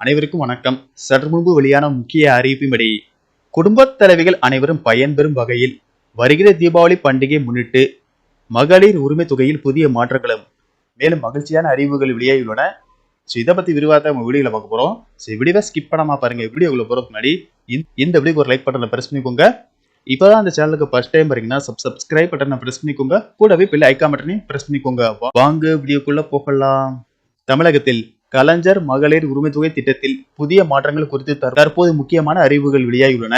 அனைவருக்கும் வணக்கம். சற்று முன்பு வெளியான முக்கிய அறிவிப்பின்படி குடும்பத் தலைவிகள் அனைவரும் பயன்பெறும் வகையில் வருகிற தீபாவளி பண்டிகை முன்னிட்டு மகளிர் உரிமை தொகையில் புதிய மாற்றங்களும் மேலும் மகிழ்ச்சியான அறிவுகள் வெளியாகியுள்ளன. ஸோ இதை பத்தி விரிவாக நம்ம வீடியோவில் பார்க்க போகிறோம் ஸோ வீடியோவை ஸ்கிப் பண்ணாமல் பாருங்க. வீடியோக்குள்ள போறதுக்கு முன்னாடி இந்த- வீடியோக்கு ஒரு லைக் பட்டனை ப்ரெஸ் பண்ணிக்கோங்க. இப்போதான் அந்த சேனலுக்கு ஃபர்ஸ்ட் டைம் பாருங்கன்னா சப் சப்ஸ்கிரைப் பட்டனை ப்ரெஸ் பண்ணிக்கோங்க. கூடவே பிள்ளை ஐக்கா பட்டனையும் ப்ரெஸ் பண்ணிக்கோங்க. வாங்க வீடியோக்குள்ளே போகலாம். தமிழகத்தில் கலைஞர் மகளிர் உரிமை தொகை திட்டத்தில் புதிய மாற்றங்கள் குறித்து தற்போது முக்கியமான அறிவுகள் வெளியாகியுள்ளன.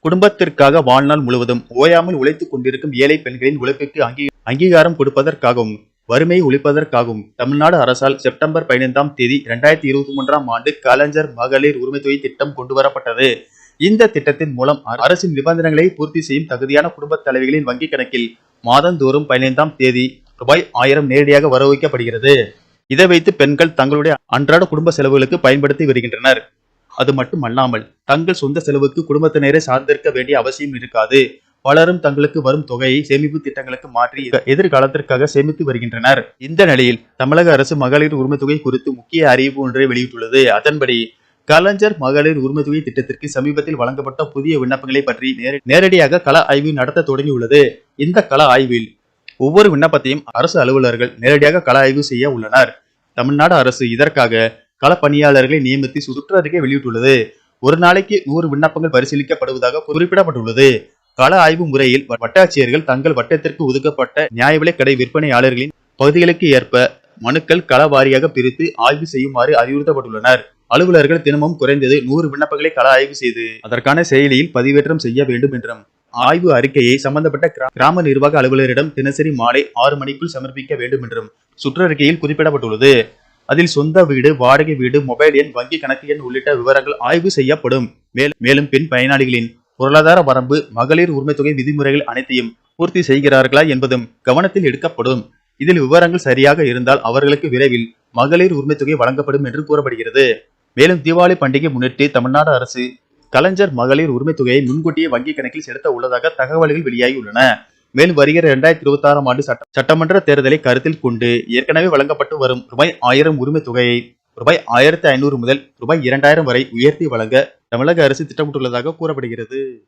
குடும்பத்திற்காக வாழ்நாள் முழுவதும் ஓயாமல் உழைத்துக் கொண்டிருக்கும் ஏழை பெண்களின் உழைப்புக்கு அங்கீ- அங்கீகாரம் கொடுப்பதற்காகவும் வறுமையை ஒழிப்பதற்காகவும் தமிழ்நாடு அரசால் செப்டம்பர் பதினைந்தாம் தேதி இரண்டாயிரத்தி இருபத்தி மூன்றாம் ஆண்டு கலைஞர் மகளிர் உரிமை தொகை திட்டம் கொண்டுவரப்பட்டது. இந்த திட்டத்தின் மூலம் அரசின் நிபந்தனைகளை பூர்த்தி செய்யும் தகுதியான குடும்பத் தலைவிகளின் வங்கிக் கணக்கில் மாதந்தோறும் பதினைந்தாம் தேதி ரூபாய் ஆயிரம் நேரடியாக வரவு வைக்கப்படுகிறது இதை வைத்து பெண்கள் தங்களுடைய அன்றாட குடும்ப செலவுகளுக்கு பயன்படுத்தி வருகின்றனர். அது மட்டுமல்லாமல் தங்கள் சொந்த செலவுக்கு குடும்பத்தினரை சார்ந்திருக்க வேண்டிய அவசியம் இருக்காது. பலரும் தங்களுக்கு வரும் தொகையை சேமிப்பு திட்டங்களுக்கு மாற்றி எதிர்காலத்திற்காக சேமித்து வருகின்றனர். இந்த நிலையில் தமிழக அரசு மகளிர் உரிமை தொகை குறித்து முக்கிய அறிவிப்பு ஒன்றை வெளியிட்டுள்ளது. அதன்படி கலைஞர் மகளிர் உரிமை தொகை திட்டத்திற்கு சமீபத்தில் வழங்கப்பட்ட புதிய விண்ணப்பங்களை பற்றி நேர- நேரடியாக கள ஆய்வு நடத்த தொடங்கியுள்ளது. இந்த கள ஆய்வில் ஒவ்வொரு விண்ணப்பத்தையும் அரசு அலுவலர்கள் நேரடியாக கள ஆய்வு செய்ய உள்ளனர். தமிழ்நாடு அரசு இதற்காக கள பணியாளர்களை நியமித்து சுற்றறிக்கை வெளியிட்டுள்ளது. ஒரு நாளைக்கு நூறு விண்ணப்பங்கள் பரிசீலிக்கப்படுவதாக குறிப்பிடப்பட்டுள்ளது. கள ஆய்வு முறையில் வ- வட்டாட்சியர்கள் தங்கள் வட்டத்திற்கு ஒதுக்கப்பட்ட நியாய விலைக் கடை விற்பனையாளர்களின் பகுதிகளுக்கு ஏற்ப மனுக்கள் கள வாரியாக பிரித்து ஆய்வு செய்யுமாறு அறிவுறுத்தப்பட்டுள்ளனர். அலுவலர்கள் தினமும் குறைந்தது நூறு விண்ணப்பங்களை கள ஆய்வு செய்து அதற்கான செயலியில் பதிவேற்றம் செய்ய வேண்டும் என்றும் ஆய்வு அறிக்கையை சம்பந்தப்பட்ட கிராம நிர்வாக அலுவலரிடம் தினசரி மாலை ஆறு மணிக்குள் சமர்ப்பிக்க வேண்டும் என்றும் சுற்றறிக்கையில் குறிப்பிடப்பட்டுள்ளது. அதில் சொந்த வீடு வாடகை வீடு மொபைல் எண் வங்கி கணக்கு எண் உள்ளிட்ட விவரங்கள் ஆய்வு செய்யப்படும். மேல்- மேலும் பெண் பயனாளிகளின் பொருளாதார வரம்பு மகளிர் உரிமை தொகை விதிமுறைகள் அனைத்தையும் பூர்த்தி செய்கிறார்களா என்பதும் கவனத்தில் எடுக்கப்படும். இதில் விவரங்கள் சரியாக இருந்தால் அவர்களுக்கு விரைவில் மகளிர் உரிமை தொகை வழங்கப்படும் என்று கூறப்படுகிறது. மேலும் தீபாவளி பண்டிகை முன்னிட்டு தமிழ்நாடு அரசு கலைஞர் மகளிர் உரிமை தொகையை முன்கூட்டியே வங்கி கணக்கில் செலுத்த உள்ளதாக தகவல்கள் வெளியாகியுள்ளன. மேலும் வருகிற இரண்டாயிரத்தி இருபத்தி ஆறாம் ஆண்டு சட்ட- சட்டமன்ற தேர்தலை கருத்தில் கொண்டு ஏற்கனவே வழங்கப்பட்டு வரும் ரூபாய் ஆயிரம் உரிமை தொகையை ரூபாய் ஆயிரத்தி ஐநூறு முதல் ரூபாய் இரண்டாயிரம் வரை உயர்த்தி வழங்க தமிழக அரசு திட்டமிட்டுள்ளதாக கூறப்படுகிறது.